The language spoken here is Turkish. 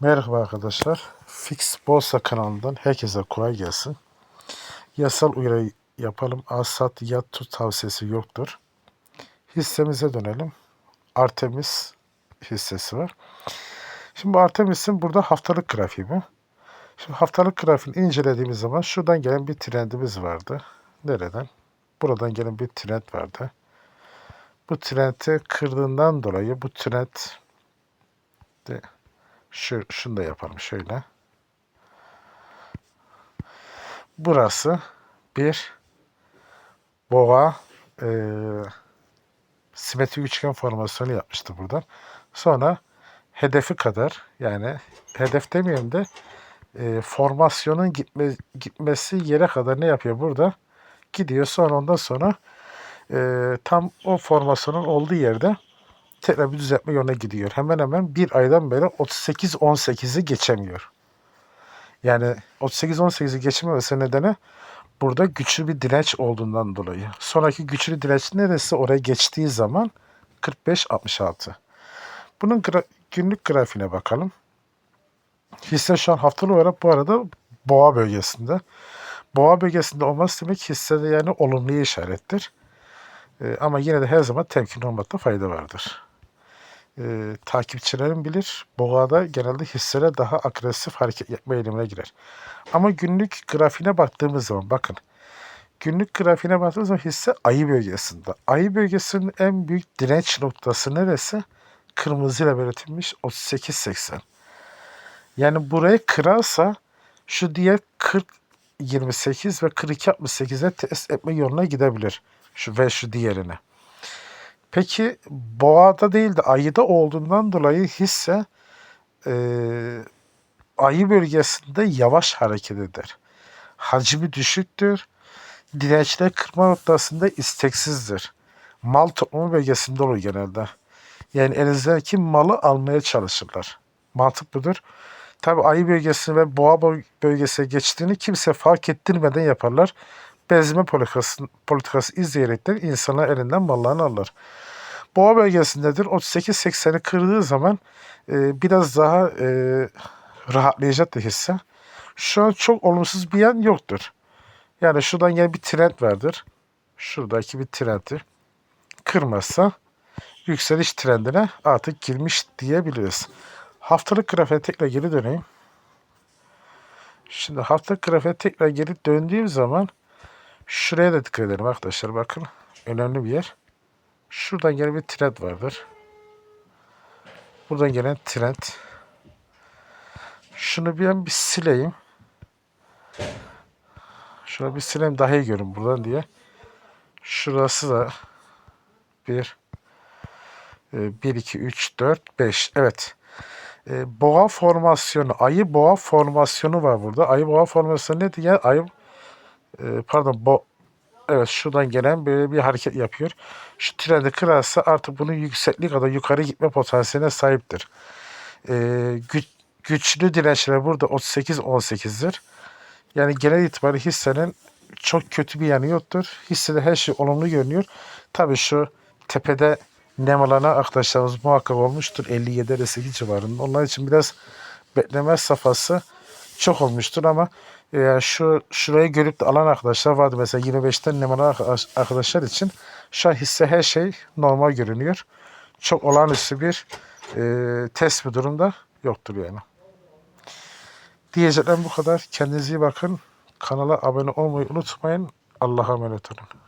Merhaba arkadaşlar. Fix Borsa kanalından herkese kolay gelsin. Yasal uyarı yapalım. Alsat yat tut tavsiyesi yoktur. Hissemize dönelim. Artemis hissesi var. Şimdi bu Artemis'in burada haftalık grafiği bu. Şimdi haftalık grafiğini incelediğimiz zaman şuradan gelen bir trendimiz vardı. Nereden? Buradan gelen bir trend vardı. Bu trendi kırdığından dolayı bu trend de şu, şunu da yapalım şöyle. Burası bir boğa e, simetrik üçgen formasyonu yapmıştı buradan. Sonra hedefi kadar yani hedef demeyeyim de e, formasyonun gitme, gitmesi yere kadar ne yapıyor burada? Gidiyor sonra ondan sonra e, tam o formasyonun olduğu yerde tekrar bir düzeltme yoluna gidiyor. Hemen hemen bir aydan beri 38-18'i geçemiyor. Yani 38-18'i geçememesi nedeni burada güçlü bir direnç olduğundan dolayı. Sonraki güçlü direnç neresi oraya geçtiği zaman 45-66. Bunun gra günlük grafiğine bakalım. Hisse şu an haftalık olarak bu arada boğa bölgesinde. Boğa bölgesinde olması demek hissede yani olumluya işarettir. Ee, ama yine de her zaman temkinli olmakta fayda vardır e, takipçilerim bilir. Boğada genelde hisseler daha agresif hareket yapma eğilimine girer. Ama günlük grafiğine baktığımız zaman bakın. Günlük grafiğine baktığımız zaman hisse ayı bölgesinde. Ayı bölgesinin en büyük direnç noktası neresi? Kırmızıyla belirtilmiş 38.80. Yani burayı kırarsa şu diğer 40 28 ve 42 68'e test etme yoluna gidebilir. Şu ve şu diğerine. Peki boğada değil de ayıda olduğundan dolayı hisse e, ayı bölgesinde yavaş hareket eder. Hacmi düşüktür. Dirençleri kırma noktasında isteksizdir. Mal toplumu bölgesinde olur genelde. Yani elinizdeki malı almaya çalışırlar. Mantık budur. Tabi ayı bölgesini ve boğa bölgesine geçtiğini kimse fark ettirmeden yaparlar. Bezme politikası, politikası izleyerekten insanlar elinden mallarını alır. Boğa bölgesindedir. 38-80'i kırdığı zaman e, biraz daha e, rahatlayacaktır hisse. Şu an çok olumsuz bir yan yoktur. Yani şuradan yine bir trend vardır. Şuradaki bir trendi kırmazsa yükseliş trendine artık girmiş diyebiliriz. Haftalık grafiğe tekrar geri döneyim. Şimdi haftalık grafiğe tekrar geri döndüğüm zaman şuraya da dikkat edelim arkadaşlar bakın. Önemli bir yer. Şuradan gelen bir trend vardır. Buradan gelen trend. Şunu bir an bir sileyim. Şunu bir sileyim daha iyi görün buradan diye. Şurası da 1 1 2 3 4 5 evet. E, boğa formasyonu, ayı boğa formasyonu var burada. Ayı boğa formasyonu nedir ya? Ayı e, pardon bo Evet şuradan gelen böyle bir hareket yapıyor. Şu trendi kırarsa artık bunun yüksekliği kadar yukarı gitme potansiyeline sahiptir. Ee, güç, güçlü dirençler burada 38-18'dir. Yani genel itibariyle hissenin çok kötü bir yanı yoktur. Hissede her şey olumlu görünüyor. Tabii şu tepede nemalana arkadaşlarımız muhakkak olmuştur. 57-58 civarında. Onlar için biraz bekleme safhası çok olmuştur ama yani şu şurayı görüp de alan arkadaşlar vardı. Mesela 25'ten numara arkadaşlar için şu an hisse her şey normal görünüyor. Çok olağanüstü bir e, test bir durumda yoktur yani. Diyeceklerim bu kadar. Kendinize iyi bakın. Kanala abone olmayı unutmayın. Allah'a emanet olun.